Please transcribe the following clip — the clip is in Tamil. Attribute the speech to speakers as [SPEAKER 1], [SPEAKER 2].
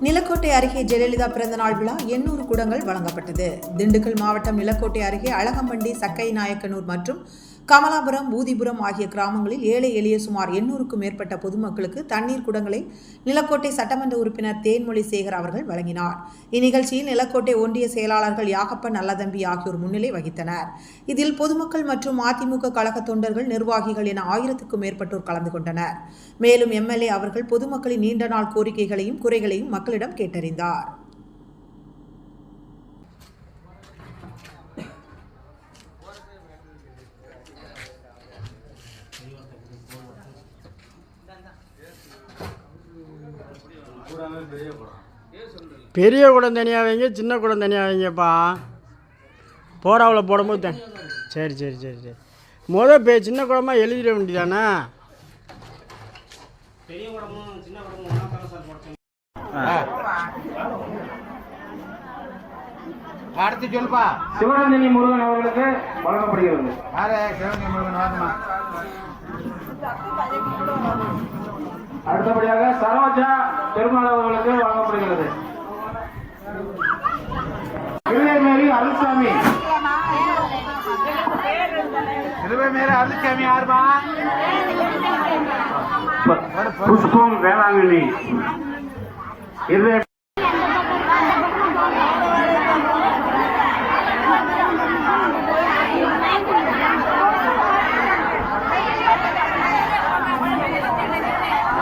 [SPEAKER 1] நிலக்கோட்டை அருகே ஜெயலலிதா பிறந்தநாள் விழா எண்ணூறு குடங்கள் வழங்கப்பட்டது. திண்டுக்கல் மாவட்டம் நிலக்கோட்டை அருகே அழகம்பண்டி சக்கை நாயக்கனூர் மற்றும் கமலாபுரம் பூதிபுரம் ஆகிய கிராமங்களில் ஏழை எளிய சுமார் எண்ணூறுக்கும் மேற்பட்ட பொதுமக்களுக்கு தண்ணீர் குடங்களை நிலக்கோட்டை சட்டமன்ற உறுப்பினர் தேன்மொழி சேகர் அவர்கள் வழங்கினார். இந்நிகழ்ச்சியில் நிலக்கோட்டை ஒன்றிய செயலாளர்கள் யாகப்பன் நல்லதம்பி ஆகியோர் முன்னிலை வகித்தனர். இதில் பொதுமக்கள் மற்றும் அதிமுக கழக தொண்டர்கள் நிர்வாகிகள் என ஆயிரத்துக்கும் மேற்பட்டோர் கலந்து கொண்டனர். மேலும் எம்எல்ஏ அவர்கள் பொதுமக்களின் நீண்ட நாள் கோரிக்கைகளையும் குறைகளையும் மக்களிடம் கேட்டறிந்தார்.
[SPEAKER 2] பெரிய குடம் தனியாக வைங்க சின்ன குடம் தனியாக வைங்கப்பா போடாவில் போடும்போது தனி சரி சரி சரி சரி. முத பே சின்ன குடமா எழுதிட வேண்டியதானே?
[SPEAKER 3] அடுத்து சொல்லுப்பா.
[SPEAKER 4] சிவநந்தினி முருகன் அவர்களுக்கு வழங்கப்படுகிறது.
[SPEAKER 3] யாரு? சிவகங்கை முருகன் வாருமா
[SPEAKER 4] அடுத்தபடியாக சரோஜா பெருமாள் அவர்களுக்கு வழங்கப்படுகிறது. திருநெல்வேலி அருள்சாமி.
[SPEAKER 3] யாருமா?
[SPEAKER 4] புஷ்பம் வேளாங்கண்ணி. இருதய